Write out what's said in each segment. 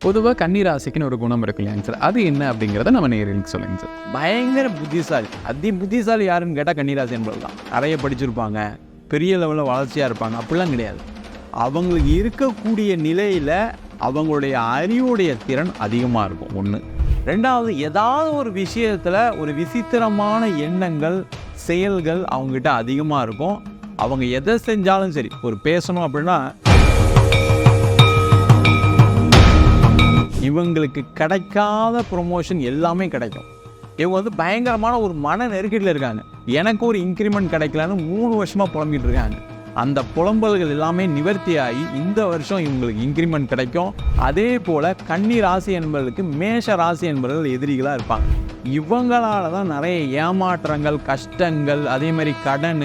பொதுவாக கன்னிராசிக்குன்னு ஒரு குணம் இருக்கு இல்லைங்க சார். அது என்ன அப்படிங்கிறத நம்ம நேரில் சொல்லுங்க சார். பயங்கர புத்திசாலி. அதி புத்திசாலி யாருன்னு கேட்டால் கன்னிராசி என்பது தான். நிறைய படிச்சிருப்பாங்க. பெரிய லெவலில் வளர்ச்சியாக இருப்பாங்க. அப்படிலாம் கிடையாது. அவங்களுக்கு இருக்கக்கூடிய நிலையில் அவங்களுடைய அறிவுடைய திறன் அதிகமாக இருக்கும். ஒன்று ரெண்டாவது ஏதாவது ஒரு விஷயத்தில் ஒரு விசித்திரமான எண்ணங்கள் செயல்கள் அவங்ககிட்ட அதிகமாக இருக்கும். அவங்க எதை செஞ்சாலும் சரி ஒரு பேசணும் அப்படின்னா இவங்களுக்கு கிடைக்காத ப்ரொமோஷன் எல்லாமே கிடைக்கும். இவங்க வந்து பயங்கரமான ஒரு மன நெருக்கடியில் இருக்காங்க. எனக்கு ஒரு இன்க்ரிமெண்ட் கிடைக்கலன்னு மூணு வருஷமாக புலம்பிட்டு இருக்காங்க. அந்த புலம்பல்கள் எல்லாமே நிவர்த்தி ஆகி இந்த வருஷம் இவங்களுக்கு இன்க்ரிமெண்ட் கிடைக்கும். அதே போல் கன்னி ராசி என்பவர்களுக்கு மேஷ ராசி என்பவர்கள் எதிரிகளாக இருப்பாங்க. இவங்களால தான் நிறைய ஏமாற்றங்கள் கஷ்டங்கள் அதே மாதிரி கடன்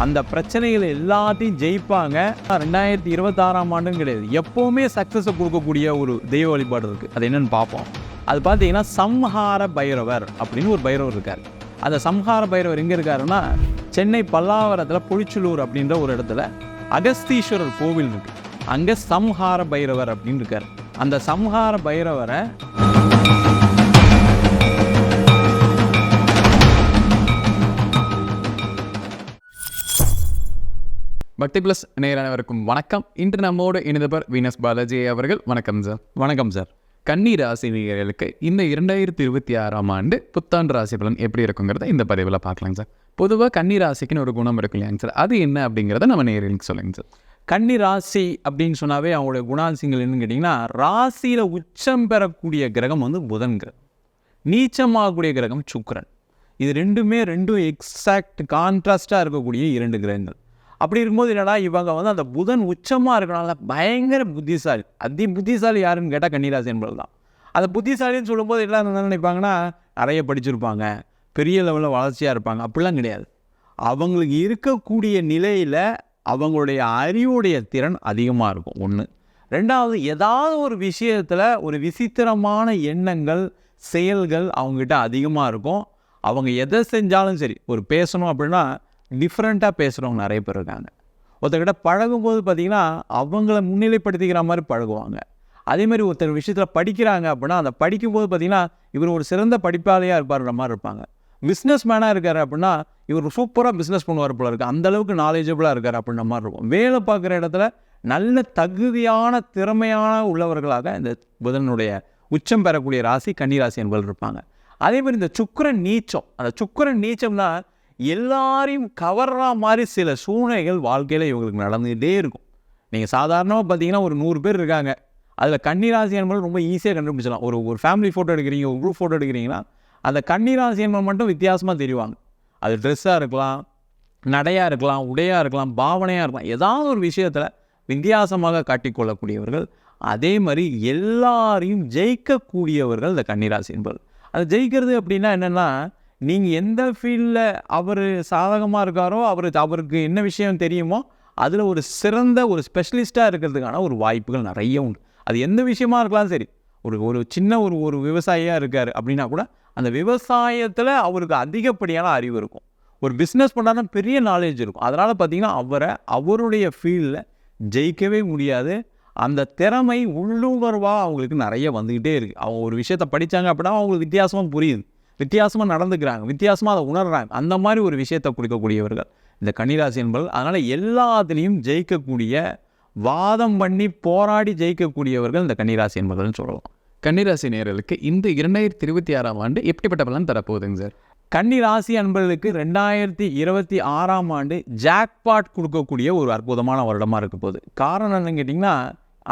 அந்த பிரச்சனைகள் எல்லாத்தையும் ஜெயிப்பாங்க. ரெண்டாயிரத்தி இருபத்தாறாம் ஆண்டுன்னு கிடையாது. எப்போவுமே சக்ஸஸை கொடுக்கக்கூடிய ஒரு தெய்வ வழிபாடு இருக்குது அது என்னென்னு பார்ப்போம். அது பார்த்தீங்கன்னா சம்ஹார பைரவர் அப்படின்னு ஒரு பைரவர் இருக்கார். அந்த சம்ஹார பைரவர் எங்கே இருக்காருன்னா சென்னை பல்லாவரத்தில் புளிச்சலூர் அப்படின்ற ஒரு இடத்துல அகஸ்தீஸ்வரர் கோவில் இருக்கு. அங்கே சம்ஹார பைரவர் அப்படின்னு இருக்கார். அந்த சம்ஹார பைரவரை பக்தி ப்ளஸ் நேரவருக்கும் வணக்கம். இன்று நம்மோடு இணைந்தவர் வீனஸ் பாலாஜி அவர்கள். வணக்கம் சார். வணக்கம் சார். கன்னி ராசி நேயர்களுக்கு இந்த இரண்டாயிரத்தி இருபத்தி ஆறாம் ஆண்டு புத்தாண்டு ராசி பலன் எப்படி இருக்குங்கிறத இந்த பதிவில் பார்க்கலாங்க சார். பொதுவாக கன்னி ராசிக்குன்னு ஒரு குணம் இருக்கு இல்லையாங்க சார். அது என்ன அப்படிங்கிறத நம்ம நேரில் சொல்லுங்க சார். கன்னி ராசி அப்படின்னு சொன்னாவே அவங்களுடைய குணாதிசயங்கள் என்னன்னு கேட்டிங்கன்னா ராசியில் உச்சம் பெறக்கூடிய கிரகம் வந்து புதன் கிரகம். நீச்சமாகக்கூடிய கிரகம் சுக்கிரன். இது ரெண்டுமே ரெண்டும் எக்ஸாக்ட் கான்ட்ராஸ்டாக இருக்கக்கூடிய இரண்டு கிரகங்கள். அப்படி இருக்கும்போது என்னடா இவங்க வந்து அந்த புதன் உச்சமாக இருக்கனால பயங்கர புத்திசாலி. அதி புத்திசாலி யாருன்னு கேட்டால் கன்னிராசி என்பது தான் அந்த புத்திசாலின்னு சொல்லும்போது எல்லாம் என்ன நினைப்பாங்கன்னா நிறைய படிச்சிருப்பாங்க. பெரிய லெவலில் வளர்ச்சியாக இருப்பாங்க. அப்படிலாம் கிடையாது. அவங்களுக்கு இருக்கக்கூடிய நிலையில் அவங்களுடைய அறிவுடைய திறன் அதிகமாக இருக்கும். ஒன்று ரெண்டாவது ஏதாவது ஒரு விஷயத்தில் ஒரு விசித்திரமான எண்ணங்கள் செயல்கள் அவங்ககிட்ட அதிகமாக இருக்கும். அவங்க எதை செஞ்சாலும் சரி ஒரு பேசணும் அப்படின்னா டிஃப்ரெண்ட்டாக பேசுகிறவங்க நிறைய பேர் இருக்காங்க. ஒருத்தர்கிட்ட பழகும்போது பார்த்திங்கன்னா அவங்கள முன்னிலைப்படுத்திக்கிற மாதிரி பழகுவாங்க. அதே மாதிரி ஒருத்தர் விஷயத்தில் படிக்கிறாங்க அப்படின்னா அந்த படிக்கும்போது பார்த்திங்கன்னா இவர் ஒரு சிறந்த படிப்பாளியாக இருப்பார்ன்ற மாதிரி இருப்பாங்க. பிஸ்னஸ் மேனாக இருக்கார் அப்படின்னா இவர் சூப்பராக பிஸ்னஸ் பண்ணுவார் போல இருக்குது அந்த அளவுக்கு நாலேஜபிளாக இருக்கார் அப்படின்ற மாதிரி இருக்கும். வேலை பார்க்குற இடத்துல நல்ல தகுதியான திறமையான உள்ளவர்களாக இந்த புதனுடைய உச்சம் பெறக்கூடிய ராசி கன்னிராசி என்பவர்கள் இருப்பாங்க. அதே மாதிரி இந்த சுக்கரன் நீச்சம். அந்த சுக்கரன் நீச்சம்னா எல்லாரையும் கவர்ற மாதிரி சில சூழ்நிலைகள் வாழ்க்கையில் இவங்களுக்கு நடந்துகிட்டே இருக்கும். நீங்கள் சாதாரணமாக பார்த்தீங்கன்னா ஒரு நூறு பேர் இருக்காங்க. அதில் கன்னிராசி என்பது ரொம்ப ஈஸியாக கண்டுபிடிச்சலாம் ஒரு ஒரு ஃபேமிலி ஃபோட்டோ எடுக்கிறீங்க ஒரு குரூப் ஃபோட்டோ எடுக்கிறீங்கன்னா அந்த கன்னிராசி என்பது மட்டும் வித்தியாசமாக தெரிவாங்க. அது ட்ரெஸ்ஸாக இருக்கலாம் நடையாக இருக்கலாம் உடையாக இருக்கலாம் பாவனையாக இருக்கலாம். ஏதாவது ஒரு விஷயத்தில் வித்தியாசமாக காட்டிக்கொள்ளக்கூடியவர்கள் அதே மாதிரி எல்லாரையும் ஜெயிக்கக்கூடியவர்கள் இந்த கன்னிராசி என்பது அது ஜெயிக்கிறது அப்படின்னா என்னென்னா நீங்கள் எந்த ஃபீல்டில் அவர் சாதகமாக இருக்காரோ அவர் அவருக்கு என்ன விஷயம் தெரியுமோ அதில் ஒரு சிறந்த ஒரு ஸ்பெஷலிஸ்ட்டாக இருக்கிறதுக்கான ஒரு வாய்ப்புகள் நிறைய உண்டு. அது எந்த விஷயமா இருக்கலாம் சரி ஒரு ஒரு சின்ன ஒரு ஒரு விவசாயியாக இருக்கார் அப்படின்னா கூட அந்த விவசாயத்தில் அவருக்கு அதிகப்படியான அறிவு இருக்கும். ஒரு பிஸ்னஸ் பண்ணாலும் பெரிய நாலேஜ் இருக்கும். அதனால் பார்த்திங்கன்னா அவரை அவருடைய ஃபீல்டில் ஜெயிக்கவே முடியாது. அந்த திறமை உள்ளுணர்வாக அவங்களுக்கு நிறைய வந்துக்கிட்டே இருக்குது அவங்க ஒரு விஷயத்தை படித்தாங்க அப்படின்னா அவங்களுக்கு வித்தியாசமாக புரியுது. வித்தியாசமாக நடந்துக்கிறாங்க வித்தியாசமாக அதை உணர்றாங்க. அந்த மாதிரி ஒரு விஷயத்தை கொடுக்கக்கூடியவர்கள் இந்த கன்னிராசி என்பவர்கள். அதனால் எல்லாத்துலேயும் ஜெயிக்கக்கூடிய வாதம் பண்ணி போராடி ஜெயிக்கக்கூடியவர்கள் இந்த கன்னிராசி என்பவர்கள்னு சொல்லலாம். கன்னிராசி நேயர்களுக்கு இந்த இரண்டாயிரத்தி இருபத்தி ஆறாம் ஆண்டு எப்படிப்பட்ட பலன் தரப்போகுதுங்க சார்? கன்னி ராசி அன்பர்களுக்கு ரெண்டாயிரத்தி இருபத்தி ஆறாம் ஆண்டு ஜாக்பாட் கொடுக்கக்கூடிய ஒரு அற்புதமான வருடமாக இருக்க போகுது. காரணம் என்னன்னு கேட்டிங்கன்னா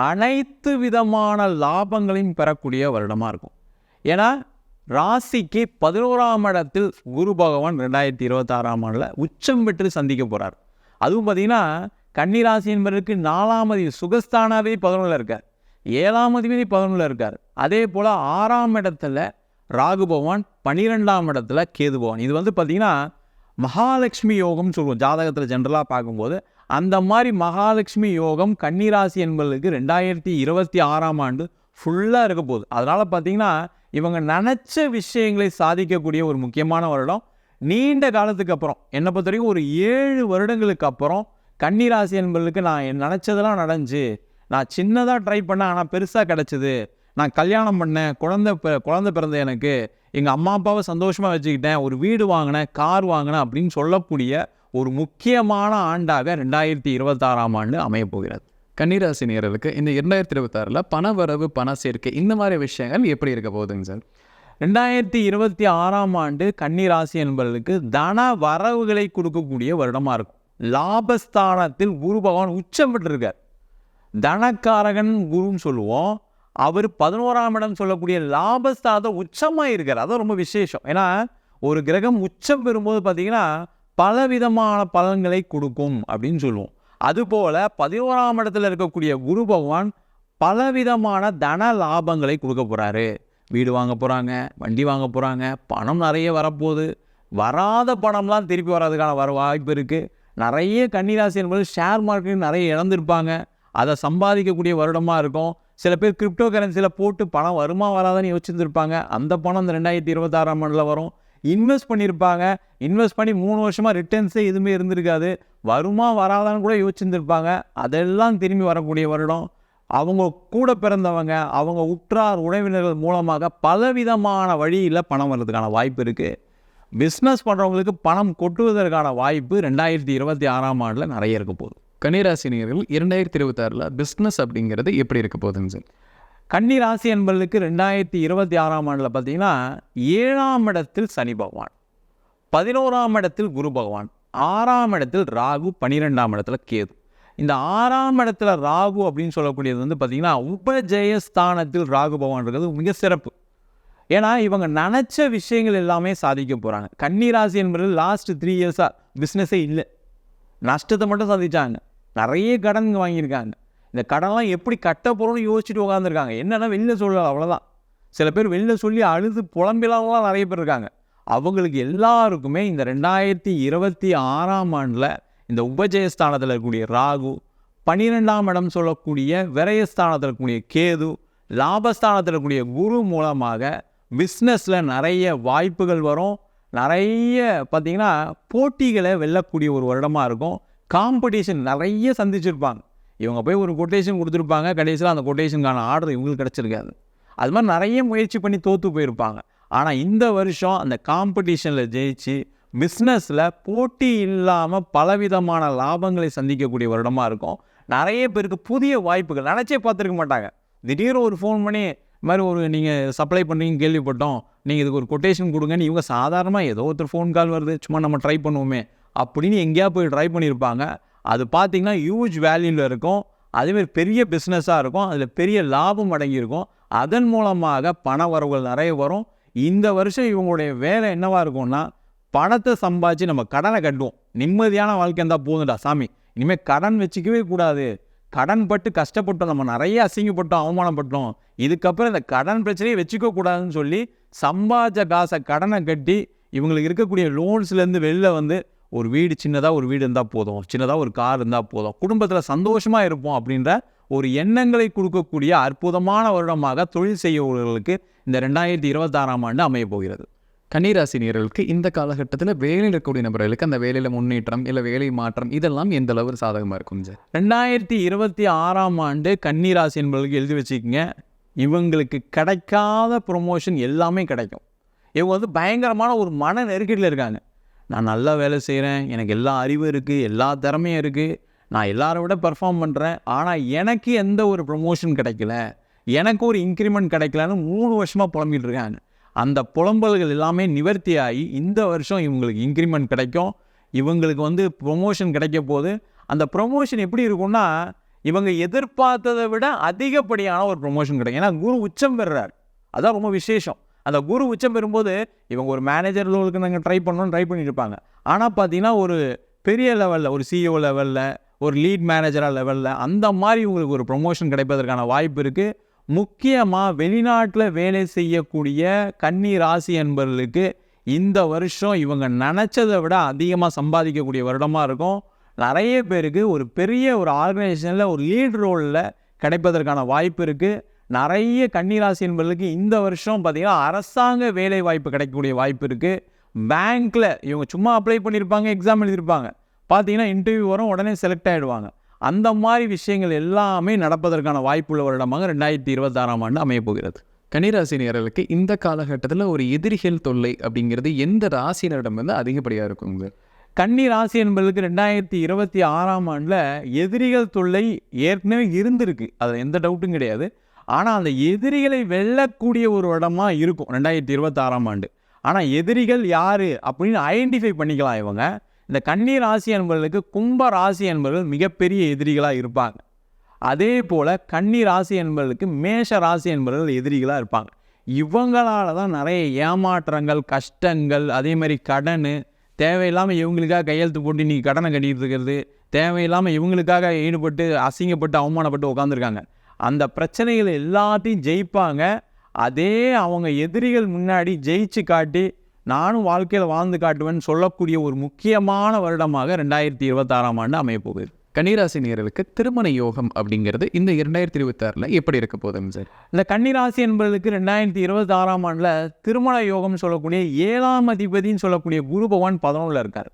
அனைத்து விதமான லாபங்களையும் பெறக்கூடிய வருடமாக இருக்கும். ஏன்னா ராசிக்கு பதினோராம் இடத்தில் குரு பகவான் ரெண்டாயிரத்தி இருபத்தாறாம் ஆண்டில் உச்சம் பெற்று சந்திக்க போகிறார் அதுவும் பார்த்திங்கன்னா கன்னி ராசி என்பதற்கு நாலாம் அதிபதி சுகஸ்தானாவே பதினொன்றில் இருக்கார். ஏழாம் அதிபதி பதினொன்றில் இருக்கார். அதே போல் ஆறாம் இடத்துல ராகு பகவான் பன்னிரெண்டாம் இடத்துல கேது பகவான். இது வந்து பார்த்திங்கன்னா மகாலட்சுமி யோகம்னு சொல்லுவோம். ஜாதகத்தில் ஜென்ரலாக பார்க்கும்போது அந்த மாதிரி மகாலட்சுமி யோகம் கன்னிராசி என்பதற்கு ரெண்டாயிரத்தி இருபத்தி ஆறாம் ஆண்டு ஃபுல்லாக இருக்க போகுது. அதனால் பார்த்திங்கன்னா இவங்க நினச்ச விஷயங்களை சாதிக்கக்கூடிய ஒரு முக்கியமான வருடம். நீண்ட காலத்துக்கு அப்புறம் என்னை பொறுத்த வரைக்கும் ஒரு ஏழு வருடங்களுக்கு அப்புறம் கன்னிராசி என்பதற்கு நான் நினச்சதெல்லாம் நடந்துச்சு. நான் சின்னதாக ட்ரை பண்ணேன் ஆனால் பெருசாக கிடச்சிது. நான் கல்யாணம் பண்ணேன் குழந்தை பிற- குழந்தை பிறந்த எனக்கு. எங்கள் அம்மா அப்பாவை சந்தோஷமாக வச்சுக்கிட்டேன். ஒரு வீடு வாங்கினேன் கார் வாங்கினேன் அப்படின்னு சொல்லக்கூடிய ஒரு முக்கியமான ஆண்டாக ரெண்டாயிரத்தி இருபத்தாறாம் ஆண்டு அமையப் போகிறது. கன்னிராசி நேயர்களுக்கு இந்த இரண்டாயிரத்தி இருபத்தாறில் பண வரவு பண சேர்க்கை இந்த மாதிரி விஷயங்கள் எப்படி இருக்க போகுதுங்க சார்? ரெண்டாயிரத்தி இருபத்தி ஆறாம் ஆண்டு கன்னிராசி என்பவர்களுக்கு தன வரவுகளை கொடுக்கக்கூடிய வருடமாக இருக்கும். லாபஸ்தானத்தில் குரு பகவான் உச்சம் பெற்றிருக்கார். தனக்காரகன் குருன்னு சொல்லுவோம். அவர் பதினோராம் இடம் சொல்லக்கூடிய லாபஸ்தானத்தை உச்சமாக இருக்கார். அதான் ரொம்ப விசேஷம். ஏன்னா ஒரு கிரகம் உச்சம் பெறும்போது பார்த்தீங்கன்னா பலவிதமான பலன்களை கொடுக்கும் அப்படின்னு சொல்லுவோம். அதுபோல் பதினோராம் இடத்துல இருக்கக்கூடிய குரு பகவான் பலவிதமான தன லாபங்களை கொடுக்க போகிறாரு வீடு வாங்க போகிறாங்க வண்டி வாங்க போகிறாங்க பணம் நிறைய வரப்போகுது. வராத பணம்லாம் திருப்பி வர்றதுக்கான வர வாய்ப்பு இருக்குது நிறைய கன்னிராசி என்பது ஷேர் மார்க்கெட் நிறைய இழந்திருப்பாங்க. அதை சம்பாதிக்கக்கூடிய வருடமாக இருக்கும். சில பேர் கிரிப்டோ கரன்சியில் போட்டு பணம் வருமா வராதன்னு யோசிச்சிருந்துருப்பாங்க. அந்த பணம் இந்த ரெண்டாயிரத்தி இருபத்தாறாம் ஆண்டில் வரும். இன்வெஸ்ட் பண்ணியிருப்பாங்க. இன்வெஸ்ட் பண்ணி மூணு வருஷமாக ரிட்டர்ன்ஸே எதுவுமே இருந்திருக்காது. வருமா வராதான்னு கூட யோசிச்சிருந்துருப்பாங்க. அதெல்லாம் திரும்பி வரக்கூடிய வருடம். அவங்க கூட பிறந்தவங்க அவங்க உற்றார் உறவினர்கள் மூலமாக பலவிதமான வழியில் பணம் வர்றதுக்கான வாய்ப்பு இருக்குது பிஸ்னஸ் பண்ணுறவங்களுக்கு பணம் கொட்டுவதற்கான வாய்ப்பு ரெண்டாயிரத்தி இருபத்தி ஆறாம் ஆண்டில் நிறைய இருக்க போகுது. கன்னிராசி நேயர்கள் இரண்டாயிரத்தி இருபத்தாறில் பிஸ்னஸ் அப்படிங்கிறது எப்படி இருக்க போகுதுங்க சார் கன்னி ராசி என்பவர்களுக்கு ரெண்டாயிரத்தி இருபத்தி ஆறாம் ஆண்டில் பார்த்தீங்கன்னா ஏழாம் இடத்தில் சனி பகவான் பதினோராம் இடத்தில் குரு பகவான் ஆறாம் இடத்தில் ராகு பன்னிரெண்டாம் இடத்துல கேது. இந்த ஆறாம் இடத்துல ராகு அப்படின்னு சொல்லக்கூடியது வந்து பார்த்தீங்கன்னா உபஜெயஸ்தானத்தில் ராகு பகவான் இருக்கிறது மிக சிறப்பு. ஏன்னா இவங்க நினச்ச விஷயங்கள் எல்லாமே சாதிக்க போகிறாங்க கன்னிராசி என்பது லாஸ்ட் த்ரீ இயர்ஸாக பிஸ்னஸே இல்லை. நஷ்டத்தை மட்டும் சாதிச்சாங்க. நிறைய கடன் வாங்கியிருக்காங்க. இந்த கடன்லாம் எப்படி கட்ட போகிறோம்னு யோசிச்சுட்டு உட்காந்துருக்காங்க என்னென்னா வெளில சொல்லலாம் அவ்வளோதான் சில பேர் வெளில சொல்லி அழுது புலம்பிலாமலாம் நிறைய பேர் இருக்காங்க. அவங்களுக்கு எல்லாருக்குமே இந்த ரெண்டாயிரத்தி இருபத்தி ஆறாம் ஆண்டில் இந்த உபஜயஸ்தானத்தில் இருக்கக்கூடிய ராகு பன்னிரெண்டாம் இடம் சொல்லக்கூடிய விரயஸ்தானத்தில் இருக்கக்கூடிய கேது லாபஸ்தானத்தில் இருக்கக்கூடிய குரு மூலமாக பிஸ்னஸில் நிறைய வாய்ப்புகள் வரும். நிறைய பார்த்திங்கன்னா போட்டிகளை வெல்லக்கூடிய ஒரு வருடமாக இருக்கும். காம்படிஷன் நிறைய சந்திச்சிருப்பாங்க. இவங்க போய் ஒரு கொட்டேஷன் கொடுத்துருப்பாங்க. கடைசியில் அந்த கொட்டேஷனுக்கான ஆர்டர் இவங்களுக்கு கிடச்சிருக்காது. அது மாதிரி நிறைய முயற்சி பண்ணி தோற்று போயிருப்பாங்க. ஆனால் இந்த வருஷம் அந்த காம்படிஷனில் ஜெயிச்சு பிஸ்னஸில் போட்டி இல்லாமல் பலவிதமான லாபங்களை சந்திக்கக்கூடிய வருடமாக இருக்கும். நிறைய பேருக்கு புதிய வாய்ப்புகள். நினச்சே பார்த்துருக்க மாட்டாங்க. திடீர்னு ஒரு ஃபோன் பண்ணி இது மாதிரி ஒரு நீங்கள் சப்ளை பண்ணுறீங்க கேள்விப்பட்டோம். நீங்கள் இதுக்கு ஒரு கொட்டேஷன் கொடுங்கன்னு இவங்க சாதாரணமாக ஏதோ ஒருத்தர் ஃபோன் கால் வருது சும்மா நம்ம ட்ரை பண்ணுவோமே அப்படின்னு எங்கேயா போய் ட்ரை பண்ணியிருப்பாங்க. அது பார்த்தீங்கன்னா ஹியூஜ் வேல்யூவில் இருக்கும். அதேமாதிரி பெரிய பிஸ்னஸாக இருக்கும். அதில் பெரிய லாபம் அடங்கியிருக்கும். அதன் மூலமாக பண வரவுகள் நிறைய வரும். இந்த வருஷம் இவங்களுடைய வேலை என்னவாக இருக்கும்னா பணத்தை சம்பாதிச்சு நம்ம கடனை கட்டுவோம். நிம்மதியான வாழ்க்கை இருந்தால் போதும்டா சாமி. இனிமேல் கடன் வச்சுக்கவே கூடாது. கடன் பட்டு கஷ்டப்பட்டோம் நம்ம நிறைய அசிங்கப்பட்டோம் அவமானப்பட்டோம். இதுக்கப்புறம் இந்த கடன் பிரச்சனையை வச்சுக்க கூடாதுன்னு சொல்லி சம்பாதிச்ச காசை கடனை கட்டி இவங்களுக்கு இருக்கக்கூடிய லோன்ஸ்லேருந்து வெளில வந்து ஒரு வீடு சின்னதாக ஒரு வீடு இருந்தால் போதும். சின்னதாக ஒரு கார் இருந்தால் போதும். குடும்பத்தில் சந்தோஷமாக இருப்போம் அப்படின்ற ஒரு எண்ணங்களை கொடுக்கக்கூடிய அற்புதமான வருடமாக தொழில் செய்யவர்களுக்கு இந்த ரெண்டாயிரத்தி இருபத்தாறாம் ஆண்டு அமைய போகிறது. கன்னிராசி நேயர்களுக்கு இந்த காலகட்டத்தில் வேலையில் இருக்கக்கூடிய நபர்களுக்கு அந்த வேலையில் முன்னேற்றம் இல்லை வேலை மாற்றம் இதெல்லாம் எந்த அளவு சாதகமாக இருக்கும் சார் ரெண்டாயிரத்தி இருபத்தி ஆறாம் ஆண்டு கன்னிராசி என்பவர்களுக்கு எழுதி வச்சுக்கோங்க. இவங்களுக்கு கிடைக்காத ப்ரொமோஷன் எல்லாமே கிடைக்கும். இவங்க வந்து பயங்கரமான ஒரு மன நெருக்கடியில் இருக்காங்க. நான் நல்லா வேலை செய்கிறேன் எனக்கு எல்லா அறிவும் இருக்குது எல்லா திறமையும் இருக்குது நான் எல்லாரை விட பெர்ஃபார்ம் பண்ணுறேன் ஆனால் எனக்கு எந்த ஒரு ப்ரொமோஷன் கிடைக்கல. எனக்கு ஒரு இன்க்ரிமெண்ட் கிடைக்கலன்னு மூணு வருஷமாக புலம்பிட்டு இருக்காங்க அந்த புலம்பல்கள் எல்லாமே நிவர்த்தி ஆகி இந்த வருஷம் இவங்களுக்கு இன்க்ரிமெண்ட் கிடைக்கும். இவங்களுக்கு வந்து ப்ரொமோஷன் கிடைக்க போது அந்த ப்ரொமோஷன் எப்படி இருக்கும்னா இவங்க எதிர்பார்த்ததை விட அதிகப்படியான ஒரு ப்ரொமோஷன் கிடைக்கும். ஏன்னா குரு உச்சம் பெறுறார். அதான் ரொம்ப விசேஷம். அந்த குரு உச்சம் பெறும்போது இவங்க ஒரு மேனேஜர் லெவலுக்கு நாங்கள் ட்ரை பண்ணணும்னு ட்ரை பண்ணிட்டு இருப்பாங்க. ஆனால் பார்த்தீங்கன்னா ஒரு பெரிய லெவலில் ஒரு சிஇஓ லெவலில் ஒரு லீட் மேனேஜராக லெவலில் அந்த மாதிரி இவங்களுக்கு ஒரு ப்ரொமோஷன் கிடைப்பதற்கான வாய்ப்பு இருக்குது முக்கியமாக வெளிநாட்டில் வேலை செய்யக்கூடிய கன்னி ராசி என்பவர்களுக்கு இந்த வருஷம் இவங்க நினச்சதை விட அதிகமாக சம்பாதிக்கக்கூடிய வருடமாக இருக்கும். நிறைய பேருக்கு ஒரு பெரிய ஒரு ஆர்கனைசேஷனில் ஒரு லீட் ரோலில் கிடைப்பதற்கான வாய்ப்பு இருக்குது நிறைய கன்னிராசி என்பவர்களுக்கு இந்த வருஷம் பார்த்திங்கன்னா அரசாங்க வேலை வாய்ப்பு கிடைக்கக்கூடிய வாய்ப்பு இருக்குது பேங்க்கில் இவங்க சும்மா அப்ளை பண்ணியிருப்பாங்க எக்ஸாம் எழுதியிருப்பாங்க பார்த்தீங்கன்னா இன்டர்வியூ வரும் உடனே செலக்ட் ஆகிடுவாங்க அந்த மாதிரி விஷயங்கள் எல்லாமே நடப்பதற்கான வாய்ப்புள்ள வருடமாக ரெண்டாயிரத்தி இருபத்தாறாம் ஆண்டு அமையப்போகிறது போகிறது. இந்த காலகட்டத்தில் ஒரு எதிரிகள் தொல்லை அப்படிங்கிறது எந்த ராசியினரிடம் வந்து அதிகப்படியாக இருக்குங்க? கன்னி ராசி என்பதுக்கு ரெண்டாயிரத்தி இருபத்தி ஆறாம் ஆண்டில் எதிரிகள் தொல்லை ஏற்கனவே இருந்திருக்கு. அதில் எந்த டவுட்டும் கிடையாது. ஆனால் அந்த எதிரிகளை வெல்லக்கூடிய ஒரு இடமா இருக்கும் ரெண்டாயிரத்தி இருபத்தாறாம் ஆண்டு. ஆனால் எதிரிகள் யார் அப்படின்னு ஐடென்டிஃபை பண்ணிக்கலாம் இவங்க. இந்த கன்னி ராசி என்பவர்களுக்கு கும்ப ராசி என்பவர்கள் மிகப்பெரிய எதிரிகளாக இருப்பாங்க. அதே போல் கன்னி ராசி என்பவர்களுக்கு மேஷ ராசி என்பவர்கள் எதிரிகளாக இருப்பாங்க. இவங்களால தான் நிறைய ஏமாற்றங்கள் கஷ்டங்கள் அதே மாதிரி கடன் தேவையில்லாமல் இவங்களுக்காக கையெழுத்து போட்டு நீ கடனை கட்டிட்டு இருக்கிறது தேவையில்லாமல் இவங்களுக்காக ஈடுபட்டு அசிங்கப்பட்டு அவமானப்பட்டு உட்காந்துருக்காங்க அந்த பிரச்சனைகள் எல்லாத்தையும் ஜெயிப்பாங்க. அதே அவங்க எதிரிகள் முன்னாடி ஜெயிச்சு காட்டி நானும் வாழ்க்கையில் வாழ்ந்து காட்டுவேன்னு சொல்லக்கூடிய ஒரு முக்கியமான வருடமாக ரெண்டாயிரத்தி இருபத்தாறாம் ஆண்டு அமையப் போகுது. கன்னிராசினியர்களுக்கு திருமண யோகம் அப்படிங்கிறது இந்த இரண்டாயிரத்தி இருபத்தாறில் எப்படி இருக்க போகுதுங்க சார் இந்த கன்னிராசி என்பதற்கு ரெண்டாயிரத்தி இருபத்தி ஆறாம் ஆண்டில் திருமண யோகம் சொல்லக்கூடிய ஏழாம் அதிபதின்னு சொல்லக்கூடிய குரு பகவான் பதினொன்றில் இருக்கார்.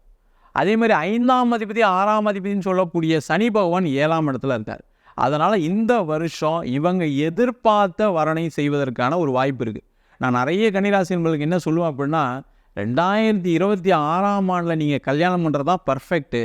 அதே மாதிரி ஐந்தாம் அதிபதி ஆறாம் அதிபதின்னு சொல்லக்கூடிய சனி பகவான் ஏழாம் இடத்துல இருக்கார். அதனால் இந்த வருஷம் இவங்க எதிர்பார்த்த வரனை செய்வதற்கான ஒரு வாய்ப்பு இருக்குது நான் நிறைய கன்னிராசி என்பதுக்கு என்ன சொல்லுவேன் அப்படின்னா ரெண்டாயிரத்தி இருபத்தி ஆறாம் ஆண்டில் நீங்கள் கல்யாணம் பண்ணுறது தான் பர்ஃபெக்ட்டு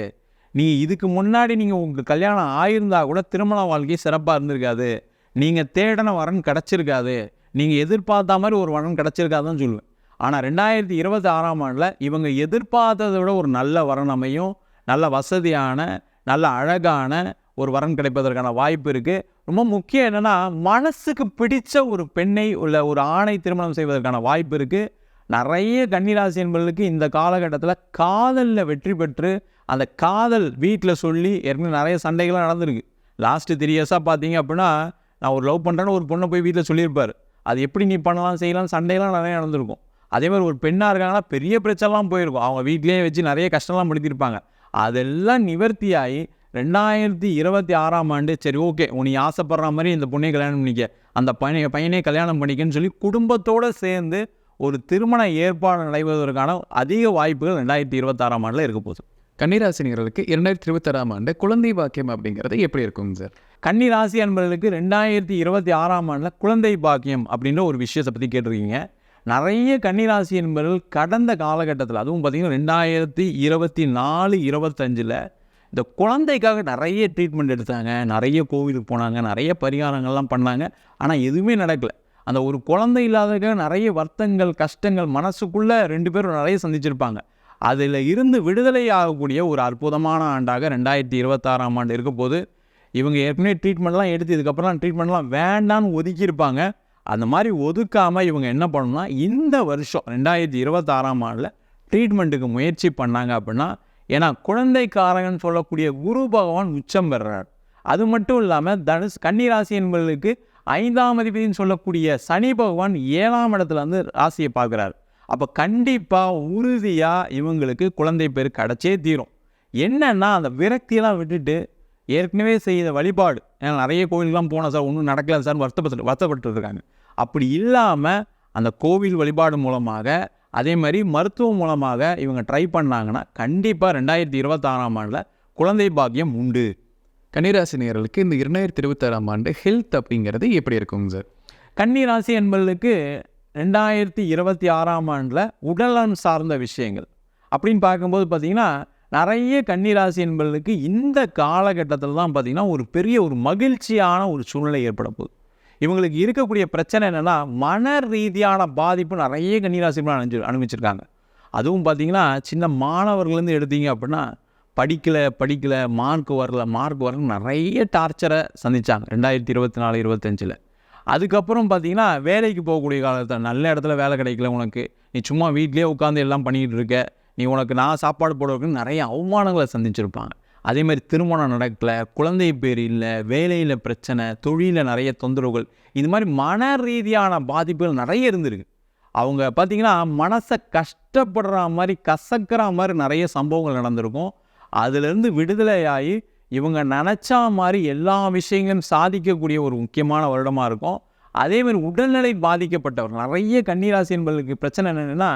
நீங்கள் இதுக்கு முன்னாடி நீங்கள் உங்கள் கல்யாணம் ஆயிருந்தா கூட திருமண வாழ்க்கை சிறப்பாக இருந்திருக்காது. நீங்கள் தேடின வரன் கிடச்சிருக்காது. நீங்கள் எதிர்பார்த்த மாதிரி ஒரு வரன் கிடச்சிருக்காதுன்னு சொல்லுவேன். ஆனால் ரெண்டாயிரத்தி இருபத்தி ஆறாம் ஆண்டில் இவங்க எதிர்பார்த்ததை விட ஒரு நல்ல வரன் அமையும். நல்ல வசதியான நல்ல அழகான ஒரு வரன் கிடைப்பதற்கான வாய்ப்பு இருக்குது ரொம்ப முக்கியம் என்னென்னா மனசுக்கு பிடித்த ஒரு பெண்ணை உள்ள ஒரு ஆணை திருமணம் செய்வதற்கான வாய்ப்பு இருக்குது நிறைய கன்னிராசி என்பவர்களுக்கு இந்த காலகட்டத்தில் காதலில் வெற்றி பெற்று அந்த காதல் வீட்டில் சொல்லி ஏற்கனவே நிறைய சண்டைகள்லாம் நடந்திருக்கு. லாஸ்ட்டு த்ரீ இயர்ஸாக பார்த்தீங்க அப்படின்னா நான் ஒரு லவ் பண்ணுறேன்னு ஒரு பொண்ணை போய் வீட்டில் சொல்லியிருப்பார். அது எப்படி நீ பண்ணலாம் செய்யலாம் சண்டையெல்லாம் நிறைய நடந்திருக்கும். அதே மாதிரி ஒரு பெண்ணாக இருக்காங்கன்னா பெரிய பிரச்சனைலாம் போயிருக்கும். அவங்க வீட்டிலேயே வச்சு நிறைய கஷ்டம்லாம் படுத்தியிருப்பாங்க அதெல்லாம் நிவர்த்தியாகி ரெண்டாயிரத்தி இருபத்தி ஆறாம் ஆண்டு சரி ஓகே உனி ஆசைப்படுற மாதிரி இந்த பொண்ணை கல்யாணம் பண்ணிக்க. அந்த பையனை பையனே கல்யாணம் பண்ணிக்கன்னு சொல்லி குடும்பத்தோடு சேர்ந்து ஒரு திருமண ஏற்பாடு நடைபெறுவதற்கான அதிக வாய்ப்புகள் ரெண்டாயிரத்தி இருபத்தாறாம் ஆண்டில் இருக்க போகுது. கன்னிராசினியர்களுக்கு இரண்டாயிரத்தி இருபத்தாறாம் ஆண்டு குழந்தை பாக்கியம் அப்படிங்கிறது எப்படி இருக்குங்க சார்? கன்னி ராசி என்பவர்களுக்கு ரெண்டாயிரத்தி இருபத்தி ஆறாம் ஆண்டில் குழந்தை பாக்கியம் அப்படின்ற ஒரு விஷயத்தை பற்றி கேட்டிருக்கீங்க. நிறைய கன்னிராசி என்பவர்கள் கடந்த காலகட்டத்தில் அதுவும் பார்த்திங்கன்னா ரெண்டாயிரத்தி இருபத்தி நாலு இருபத்தஞ்சில் இந்த குழந்தைக்காக நிறைய ட்ரீட்மெண்ட் எடுத்தாங்க. நிறைய கோவிலுக்கு போனாங்க. நிறைய பரிகாரங்கள்லாம் பண்ணாங்க. ஆனால் எதுவுமே நடக்கலை. அந்த ஒரு குழந்தை இல்லாததுக்காக நிறைய வருத்தங்கள் கஷ்டங்கள் மனசுக்குள்ளே ரெண்டு பேரும் நிறைய சந்திச்சிருப்பாங்க. அதில் இருந்து விடுதலை ஆகக்கூடிய ஒரு அற்புதமான ஆண்டாக ரெண்டாயிரத்தி இருபத்தாறாம் ஆண்டு இருக்க போது இவங்க ஏற்கனவே ட்ரீட்மெண்ட்லாம் எடுத்து இதுக்கப்புறம் ட்ரீட்மெண்ட்லாம் வேண்டான்னு ஒதுக்கியிருப்பாங்க. அந்த மாதிரி ஒதுக்காமல் இவங்க என்ன பண்ணணும்னா இந்த வருஷம் ரெண்டாயிரத்தி இருபத்தாறாம் ஆண்டில் ட்ரீட்மெண்ட்டுக்கு முயற்சி பண்ணாங்க அப்படின்னா ஏன்னா குழந்தைக்காரகன் சொல்லக்கூடிய குரு பகவான் உச்சம் பெறுறார் அது மட்டும் இல்லாமல் தனுஷ் கன்னிராசி என்பவர்களுக்கு ஐந்தாம் அதிபதினு சொல்லக்கூடிய சனி பகவான் ஏழாம் இடத்துல வந்து ராசியை பார்க்குறாரு. அப்போ கண்டிப்பாக உறுதியாக இவங்களுக்கு குழந்தை பேர் கிடச்சே தீரும். என்னென்னா அந்த விரக்தியெல்லாம் விட்டுட்டு ஏற்கனவே செய்த வழிபாடு. ஏன்னா நிறைய கோவிலுக்குலாம் போனோம் சார் ஒன்றும் நடக்கல சார் வருத்தப்பட்டு வருத்தப்பட்டு இருக்காங்க அப்படி இல்லாமல் அந்த கோவில் வழிபாடு மூலமாக அதே மாதிரி மருத்துவம் மூலமாக இவங்க ட்ரை பண்ணாங்கன்னா கண்டிப்பாக ரெண்டாயிரத்தி இருபத்தாறாம் ஆண்டில் குழந்தை பாக்கியம் உண்டு. கன்னிராசினியர்களுக்கு இந்த இரண்டாயிரத்தி இருபத்தாறாம் ஆண்டு ஹெல்த் அப்படிங்கிறது எப்படி இருக்குங்க சார்? கன்னி ராசி ரெண்டாயிரத்தி இருபத்தி ஆறாம் ஆண்டில் உடலன் சார்ந்த விஷயங்கள். அப்படின்னு பார்க்கும்போது பார்த்திங்கன்னா நிறைய கன்னிராசி ராசி இந்த காலகட்டத்தில் தான் பார்த்திங்கன்னா ஒரு பெரிய ஒரு மகிழ்ச்சியான ஒரு சூழ்நிலை ஏற்பட போகுது. இவங்களுக்கு இருக்கக்கூடிய பிரச்சனை என்னென்னா மன ரீதியான பாதிப்பு நிறைய கன்னிராசி அனுப்பிச்சு அனுபவிச்சிருக்காங்க. அதுவும் பார்த்திங்கன்னா சின்ன மாணவர்கள்லேருந்து எடுத்தீங்க அப்படின்னா படிக்கலை படிக்கலை மார்க் வரல மார்க் வரல நிறைய டார்ச்சரை சந்தித்தாங்க ரெண்டாயிரத்தி இருபத்தி நாலு இருபத்தஞ்சில் அதுக்கப்புறம் பார்த்தீங்கன்னா வேலைக்கு போகக்கூடிய காலத்தில் நல்ல இடத்துல வேலை கிடைக்கல உனக்கு. நீ சும்மா வீட்லேயே உட்காந்து எல்லாம் பண்ணிக்கிட்டு இருக்க. நீ உனக்கு நான் சாப்பாடு போடுறதுக்குன்னு நிறைய அவமானங்களை சந்திச்சிருப்பாங்க. அதே மாதிரி திருமணம் நடக்கல குழந்தை பேர் இல்லை வேலையில் பிரச்சனை தொழிலில் நிறைய தொந்தரவுகள் இது மாதிரி மன ரீதியான பாதிப்புகள் நிறைய இருந்திருக்கு. அவங்க பார்த்திங்கன்னா மனசை கஷ்டப்படுற மாதிரி கசக்கிற மாதிரி நிறைய சம்பவங்கள் நடந்திருக்கும். அதுலேருந்து விடுதலையாகி இவங்க நினச்சா மாதிரி எல்லா விஷயங்களும் சாதிக்கக்கூடிய ஒரு முக்கியமான வருடமாக இருக்கும். அதே மாதிரி உடல்நிலை பாதிக்கப்பட்டவர் நிறைய கன்னிராசி என்பதற்கு பிரச்சனை என்னென்னா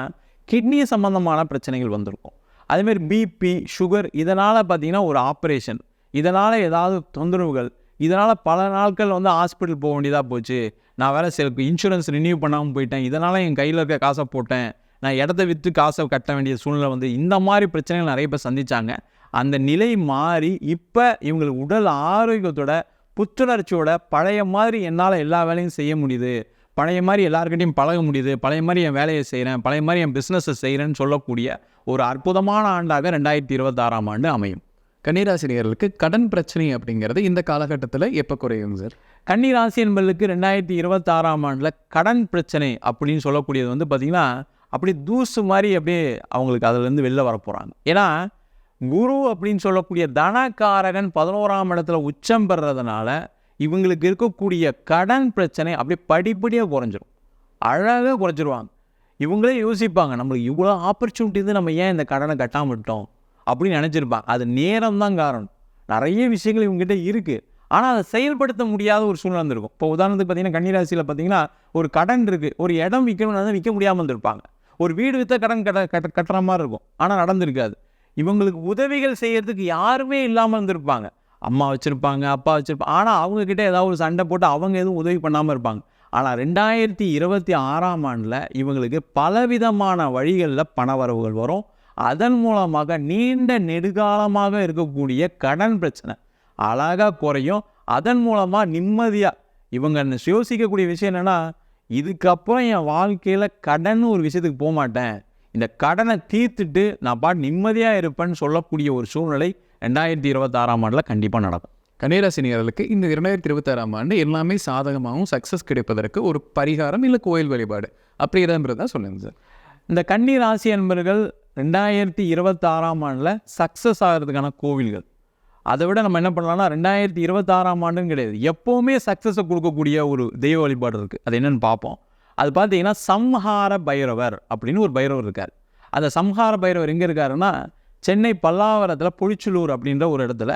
கிட்னி சம்பந்தமான பிரச்சனைகள் வந்திருக்கும். அதேமாரி பிபி சுகர் இதனால் பார்த்தீங்கன்னா ஒரு ஆப்ரேஷன் இதனால் ஏதாவது தொந்தரவுகள். இதனால் பல நாட்கள் வந்து ஹாஸ்பிட்டல் போக வேண்டியதாக போச்சு. நான் வேறு சில இன்சூரன்ஸ் ரினியூ பண்ணாமல் போயிட்டேன். இதனால் என் கையில் இருக்க காசை போட்டேன். நான் இடத்த விற்று காசை கட்ட வேண்டிய சூழ்நிலை வந்து இந்த மாதிரி பிரச்சனைகள் நிறைய பேர் சந்தித்தாங்க அந்த நிலை மாறி இப்போ இவங்களுக்கு உடல் ஆரோக்கியத்தோட புத்துணர்ச்சியோட பழைய மாதிரி என்னால் எல்லா வேலையும் செய்ய முடியுது. பழைய மாதிரி எல்லாருக்கிட்டையும் பழக முடியுது. பழைய மாதிரி என் வேலையை செய்கிறேன் பழைய மாதிரி என் பிஸ்னஸை செய்கிறேன்னு சொல்லக்கூடிய ஒரு அற்புதமான ஆண்டாக ரெண்டாயிரத்தி இருபத்தாறாம் ஆண்டு அமையும். கன்னிராசினியர்களுக்கு கடன் பிரச்சனை அப்படிங்கிறது இந்த காலகட்டத்தில் எப்போ குறையும் சார் கன்னிராசி என்பதுக்கு ரெண்டாயிரத்தி இருபத்தாறாம் ஆண்டில் கடன் பிரச்சனை அப்படின்னு சொல்லக்கூடியது வந்து பார்த்திங்கன்னா அப்படியே தூசு மாதிரி அப்படியே அவங்களுக்கு அதுலேருந்து வெளில வர போகிறாங்க ஏன்னா குரு அப்படின்னு சொல்லக்கூடிய தனக்காரகன் பதினோராம் இடத்துல உச்சம் பெறதுனால இவங்களுக்கு இருக்கக்கூடிய கடன் பிரச்சனை அப்படியே படிப்படியாக குறைஞ்சிரும். அழகாக குறைஞ்சிருவாங்க. இவங்களே யோசிப்பாங்க நம்மளுக்கு இவ்வளோ ஆப்பர்ச்சுனிட்டி இருந்து நம்ம ஏன் இந்த கடனை கட்டாமல் விட்டோம்? அப்படின்னு நினச்சிருப்பாங்க. அது நேரம் தான் காரணம். நிறைய விஷயங்கள் இவங்ககிட்ட இருக்குது ஆனால் அதை செயல்படுத்த முடியாத ஒரு சூழ்நிலை இருந்திருக்கும் இப்போ உதாரணத்துக்கு பார்த்தீங்கன்னா கன்னிராசியில் பார்த்தீங்கன்னா ஒரு கடன் இருக்குது ஒரு இடம் விற்கணும்னா விற்க முடியாமல் இருந்திருப்பாங்க. ஒரு வீடு விற்ற கடன் கட்ட கட்ட கட்டுற மாதிரி இருக்கும். ஆனால் நடந்திருக்காது. இவங்களுக்கு உதவிகள் செய்கிறதுக்கு யாருமே இல்லாமல் இருந்திருப்பாங்க. அம்மா வச்சுருப்பாங்க அப்பா வச்சுருப்பாங்க ஆனால் அவங்கக்கிட்ட ஏதாவது ஒரு சண்டை போட்டு அவங்க எதுவும் உதவி பண்ணாமல் இருப்பாங்க. ஆனால் ரெண்டாயிரத்தி இருபத்தி ஆறாம் ஆண்டில் இவங்களுக்கு பலவிதமான வழிகளில் பணவரவுகள் வரும். அதன் மூலமாக நீண்ட நெடுகாலமாக இருக்கக்கூடிய கடன் பிரச்சனை அழகாக குறையும். அதன் மூலமாக நிம்மதியாக இவங்க யோசிக்கக்கூடிய விஷயம் என்னென்னா இதுக்கப்புறம் என் வாழ்க்கையில் கடன் ஒரு விஷயத்துக்கு போக மாட்டேன். இந்த கடனை தீர்த்துட்டு நான் பாட்டு நிம்மதியாக இருப்பேன்னு சொல்லக்கூடிய ஒரு சூழ்நிலை ரெண்டாயிரத்தி இருபத்தாறாம் ஆண்டில் கண்டிப்பாக நடக்கும். கன்னிராசினியர்களுக்கு இந்த இரண்டாயிரத்தி இருபத்தாறாம் ஆண்டு எல்லாமே சாதகமாகவும் சக்ஸஸ் கிடைப்பதற்கு ஒரு பரிகாரம் இல்லை கோயில் வழிபாடு. அப்படி ஏதாவது தான் சொல்லுங்கள் சார். இந்த கன்னிராசி என்பர்கள் ரெண்டாயிரத்தி இருபத்தாறாம் ஆண்டில் சக்ஸஸ் ஆகிறதுக்கான கோவில்கள். அதை விட நம்ம என்ன பண்ணலாம்னா ரெண்டாயிரத்தி இருபத்தாறாம் ஆண்டுன்னு கிடையாது. எப்போவுமே சக்ஸஸை கொடுக்கக்கூடிய ஒரு தெய்வ வழிபாடு இருக்குது அது என்னென்னு பார்ப்போம். அது பார்த்தீங்கன்னா சம்ஹார பைரவர் அப்படின்னு ஒரு பைரவர் இருக்கார். அந்த சம்ஹார பைரவர் எங்கே இருக்காருன்னா சென்னை பல்லாவரத்தில் புளிச்சலூர் அப்படின்ற ஒரு இடத்துல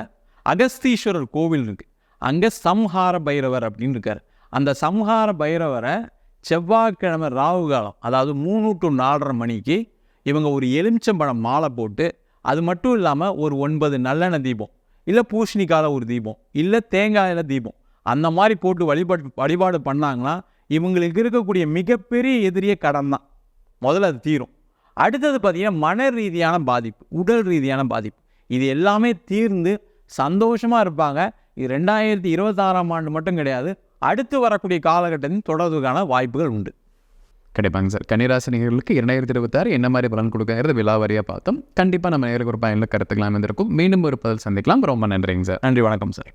அகஸ்தீஸ்வரர் கோவில் இருக்குது அங்கே சம்ஹார பைரவர் அப்படின்னு இருக்கார். அந்த சம்ஹார பைரவரை செவ்வாய்க்கிழமை ராகு காலம் அதாவது மூணு டு நாலரை மணிக்கு இவங்க ஒரு எலுமிச்சம்பழம் மாலை போட்டு அது மட்டும் இல்லாமல் ஒரு ஒன்பது நல்லெண்ணெய் தீபம் இல்லை பூஷணிக்கால ஒரு தீபம் இல்லை தேங்காயில் தீபம் அந்த மாதிரி போட்டு வழிபாடு வழிபாடு பண்ணாங்கன்னா இவங்களுக்கு இருக்கக்கூடிய மிகப்பெரிய எதிரியே கடன் தான் முதல்ல அது தீரும். அடுத்தது பார்த்திங்கன்னா மன ரீதியான பாதிப்பு உடல் ரீதியான பாதிப்பு. இது எல்லாமே தீர்ந்து சந்தோஷமாக இருப்பாங்க. இது ரெண்டாயிரத்தி இருபத்தாறாம் ஆண்டு மட்டும் கிடையாது. அடுத்து வரக்கூடிய காலகட்டத்தில் தொடர்றதுக்கான வாய்ப்புகள் உண்டு. கிடைப்பாங்க சார். கன்னிராசினியர்களுக்கு இரண்டாயிரத்தி இருபத்தாறு என்ன மாதிரி பலன் கொடுக்குறது விலாவாரியாக பார்த்தோம். கண்டிப்பாக நம்ம நேருக்கு ஒரு பயனில் கருத்துக்கலாம் இருந்திருக்கும் மீண்டும் ஒரு பதில் சந்திக்கலாம். ரொம்ப நன்றிங்க சார். நன்றி. வணக்கம் சார்.